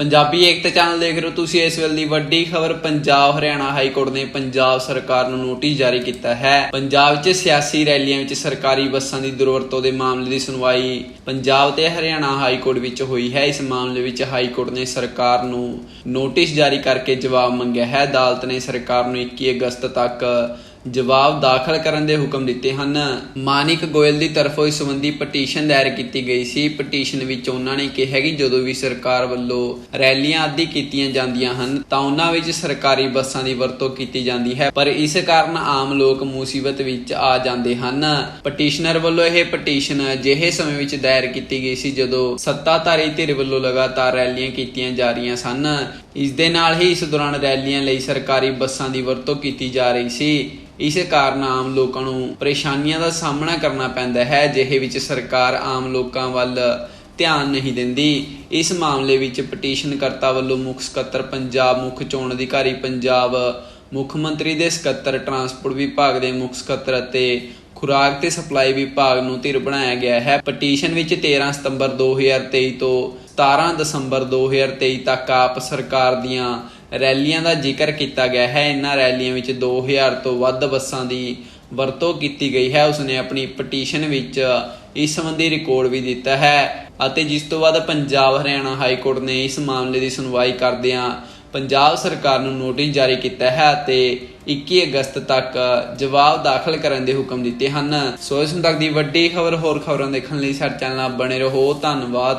ਪੰਜਾਬੀ ਏਕਤਾ channel ਦੇਖ ਰਹੇ ਹੋ ਤੁਸੀਂ ਇਸ ਵੇਲੇ ਦੀ ਵੱਡੀ ਖਬਰ, ਪੰਜਾਬ, ਹਰਿਆਣਾ ਹਾਈ ਕੋਰਟ ਨੇ ਪੰਜਾਬ ਸਰਕਾਰ ਨੂੰ ਨੋਟਿਸ ਜਾਰੀ ਕੀਤਾ ਹੈ। ਪੰਜਾਬ 'ਚ ਸਿਆਸੀ ਰੈਲੀਆਂ ਵਿੱਚ ਸਰਕਾਰੀ ਬੱਸਾਂ ਦੀ ਦੁਰਵਰਤੋਂ ਦੇ ਮਾਮਲੇ ਦੀ ਸੁਣਵਾਈ ਪੰਜਾਬ ਤੇ ਹਰਿਆਣਾ ਹਾਈ ਕੋਰਟ ਵਿੱਚ ਹੋਈ ਹੈ। ਇਸ ਮਾਮਲੇ ਵਿੱਚ ਹਾਈ ਕੋਰਟ ਨੇ ਸਰਕਾਰ ਨੂੰ ਨੋਟਿਸ ਜਾਰੀ ਕਰਕੇ ਜਵਾਬ ਮੰਗਿਆ ਹੈ। ਅਦਾਲਤ ਨੇ ਸਰਕਾਰ ਨੂੰ 21 ਅਗਸਤ ਤੱਕ ਜਵਾਬ ਦਾਖਲ ਕਰਨ ਦੇ ਹੁਕਮ ਦਿੱਤੇ ਹਨ। ਮਾਨਿਕ ਗੋਇਲ ਦੀ ਤਰਫੋਂ ਇਸ ਸੰਬੰਧੀ ਪਟੀਸ਼ਨ ਦਾਇਰ ਕੀਤੀ ਗਈ ਸੀ। ਪਟੀਸ਼ਨ ਵਿੱਚ ਉਹਨਾਂ ਨੇ ਕਿਹਾ ਕਿ ਜਦੋਂ ਵੀ ਸਰਕਾਰ ਵੱਲੋਂ ਰੈਲੀਆਂ ਆਦਿ ਕੀਤੀਆਂ ਜਾਂਦੀਆਂ ਹਨ, ਤਾਂ ਉਹਨਾਂ ਵਿੱਚ ਸਰਕਾਰੀ ਬੱਸਾਂ ਦੀ ਵਰਤੋਂ ਕੀਤੀ ਜਾਂਦੀ ਹੈ। ਪਰ ਇਸ ਕਾਰਨ ਆਮ ਲੋਕ ਮੁਸੀਬਤ ਵਿੱਚ ਆ ਜਾਂਦੇ ਹਨ। ਪਟੀਸ਼ਨਰ ਵੱਲੋਂ ਇਹ ਪਟੀਸ਼ਨ ਅਜਿਹੇ ਸਮੇਂ ਵਿੱਚ ਦਾਇਰ ਕੀਤੀ ਗਈ ਸੀ ਜਦੋਂ ਸੱਤਾਧਾਰੀ ਧਿਰ ਵੱਲੋਂ ਲਗਾਤਾਰ ਰੈਲੀਆਂ ਕੀਤੀਆਂ ਜਾ ਰਹੀਆਂ ਸਨ। ਇਸ ਦੇ ਨਾਲ ਹੀ ਇਸ ਦੌਰਾਨ ਰੈਲੀਆਂ ਲਈ ਸਰਕਾਰੀ ਬੱਸਾਂ ਦੀ ਵਰਤੋਂ ਕੀਤੀ ਜਾ ਰਹੀ ਸੀ। ਇਸ ਕਾਰਨ ਆਮ ਲੋਕਾਂ ਨੂੰ ਪਰੇਸ਼ਾਨੀਆਂ ਦਾ ਸਾਹਮਣਾ ਕਰਨਾ ਪੈਂਦਾ ਹੈ, ਜਿਹੇ ਵਿੱਚ ਸਰਕਾਰ ਆਮ ਲੋਕਾਂ ਵੱਲ ਧਿਆਨ ਨਹੀਂ ਦਿੰਦੀ। ਇਸ ਮਾਮਲੇ ਵਿੱਚ ਪਟੀਸ਼ਨ ਕਰਤਾ ਵੱਲੋਂ ਮੁੱਖ ਸਕੱਤਰ ਪੰਜਾਬ, ਮੁੱਖ ਚੋਣ ਅਧਿਕਾਰੀ ਪੰਜਾਬ, ਮੁੱਖ ਮੰਤਰੀ ਦੇ ਸਕੱਤਰ, ਟਰਾਂਸਪੋਰਟ ਵਿਭਾਗ ਦੇ ਮੁੱਖ ਸਕੱਤਰ ਅਤੇ ਖੁਰਾਕ ਤੇ ਸਪਲਾਈ ਵਿਭਾਗ ਨੂੰ ਧਿਰ ਬਣਾਇਆ ਗਿਆ ਹੈ। ਪਟੀਸ਼ਨ ਵਿੱਚ 13 ਸਤੰਬਰ 2023 ਤੋਂ 17 ਦਸੰਬਰ 2023 ਤੱਕ ਆਪ ਸਰਕਾਰ ਦੀਆਂ ਰੈਲੀਆਂ ਦਾ ਜ਼ਿਕਰ ਕੀਤਾ ਗਿਆ ਹੈ। ਇਨ੍ਹਾਂ ਰੈਲੀਆਂ ਵਿੱਚ 2000 ਤੋਂ ਵੱਧ ਬੱਸਾਂ ਦੀ ਵਰਤੋਂ ਕੀਤੀ ਗਈ ਹੈ। ਉਸਨੇ ਆਪਣੀ ਪਟੀਸ਼ਨ ਵਿੱਚ ਇਸ ਸੰਬੰਧੀ ਰਿਕਾਰਡ ਵੀ ਦਿੱਤਾ ਹੈ ਅਤੇ ਜਿਸ ਤੋਂ ਬਾਅਦ ਪੰਜਾਬ ਹਰਿਆਣਾ ਹਾਈ ਕੋਰਟ ਨੇ ਇਸ ਮਾਮਲੇ ਦੀ ਸੁਣਵਾਈ ਕਰਦਿਆਂ ਪੰਜਾਬ ਸਰਕਾਰ ਨੂੰ ਨੋਟਿਸ ਜਾਰੀ ਕੀਤਾ ਹੈ ਅਤੇ 21 ਅਗਸਤ ਤੱਕ ਜਵਾਬ ਦਾਖਲ ਕਰਨ ਦੇ ਹੁਕਮ ਦਿੱਤੇ ਹਨ। ਸੋ ਇਸ ਤੱਕ ਦੀ ਵੱਡੀ ਖਬਰ ਹੋਰ ਖਬਰਾਂ ਦੇਖਣ ਲਈ ਸਾਡੇ ਚੈਨਲ ਨਾਲ ਬਣੇ ਰਹੋ। ਧੰਨਵਾਦ।